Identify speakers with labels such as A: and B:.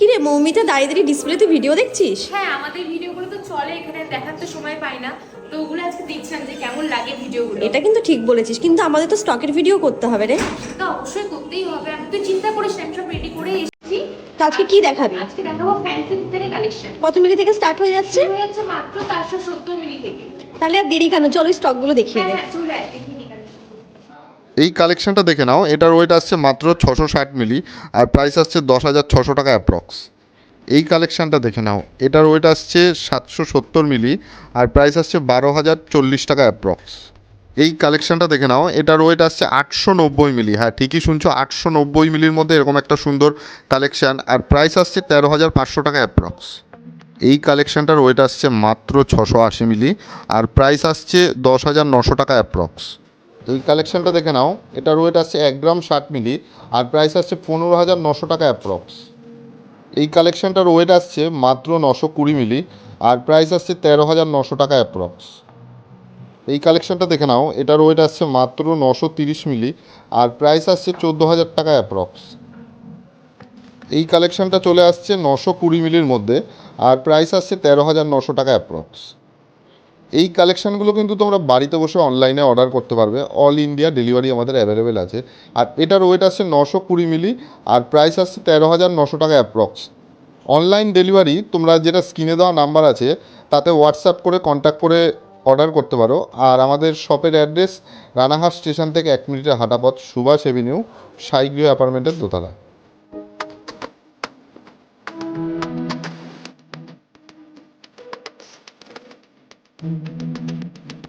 A: কি রে মৌমিতা দাঁড়িয়ে দাঁড়িয়ে ডিসপ্লেতে ভিডিও দেখছিস?
B: হ্যাঁ আমাদের ভিডিওগুলো তো চলে এখানে দেখার তো সময় পাই না। তো ওগুলো আজকে দেখছিলাম যে কেমন লাগে ভিডিওগুলো
A: এটা কিন্তু ঠিক বলেছিস কিন্তু আমাদের তো স্টকের ভিডিও করতে হবে রে।
B: তো অবশ্যই করতেই হবে। আমি তো চিন্তা করিস না, সব রেডি করে এসেছি।
A: আজকে কি দেখাবি?
B: আজকে দেখাবো ফ্যান্সি থেকে কালেকশন
A: কত মিলি থেকে স্টার্ট হয়ে যাচ্ছে?
B: শুরু হচ্ছে মাত্র চারশো সত্তর মিলি থেকে।
A: তাহলে আর দেরি কেন? চলো স্টকগুলো দেখিয়ে
B: হ্যাঁ
A: দে।
B: হ্যাঁ চলে
C: এই কালেকশনটা দেখে নাও। এটার ওয়েট আসছে মাত্র ছশো ষাট মিলি আর প্রাইস আসছে দশ হাজার ছশো টাকা অ্যাপ্রক্স এই কালেকশনটা দেখে নাও। এটার ওয়েট আসছে সাতশো সত্তর মিলি আর প্রাইস আসছে বারো হাজার চল্লিশ টাকা অ্যাপ্রক্স এই কালেকশনটা দেখে নাও। এটার ওয়েট আসছে আটশো নব্বই মিলি হ্যাঁ ঠিকই শুনছো, আটশো নব্বই মিলির মধ্যে এরকম একটা সুন্দর কালেকশান আর প্রাইস আসছে তেরো হাজার পাঁচশো টাকা অ্যাপ্রক্স এই কালেকশানটার ওয়েট আসছে মাত্র ছশো আশি মিলি আর প্রাইস আসছে দশ হাজার নশো টাকা অ্যাপ্রক্স এই কালেকশনটা দেখে নাও। এটার ওয়েট আসছে এক গ্রাম ষাট মিলি, আর প্রাইস আসছে পনেরো হাজার নশো টাকা অ্যাপ্রক্স এই কালেকশানটার ওয়েট আসছে মাত্র নশো কুড়ি মিলি, আর প্রাইস আসছে তেরো হাজার নশো টাকা অ্যাপ্রক্স এই কালেকশানটা দেখে নাও এটার ওয়েট আসছে মাত্র নশো তিরিশ মিলি, আর প্রাইস আসছে চোদ্দ হাজার টাকা অ্যাপ্রক্স এই কালেকশানটা চলে আসছে নশো কুড়ি মিলির মধ্যে, আর প্রাইস আসছে তেরো হাজার নশো টাকা অ্যাপ্রক্স এই কালেকশানগুলো কিন্তু তোমরা বাড়িতে বসে অনলাইনে অর্ডার করতে পারবে। অল ইন্ডিয়া ডেলিভারি আমাদের অ্যাভেলেবেল আছে। আর এটার ওয়েট আসছে নশো কুড়ি মিলি আর প্রাইস আসছে তেরো হাজার নশো টাকা অ্যাপ্রক্স অনলাইন ডেলিভারি তোমরা যেটা স্ক্রিনে দেওয়া নাম্বার আছে, তাতে হোয়াটসঅ্যাপ করে কন্ট্যাক্ট করে অর্ডার করতে পারো। আর আমাদের শপের অ্যাড্রেস রানাঘাট স্টেশন থেকে এক মিনিটের হাঁটা পথ সুভাষ এভিনিউ সাইগৃহ অ্যাপার্টমেন্টের দোতলা। Thank you.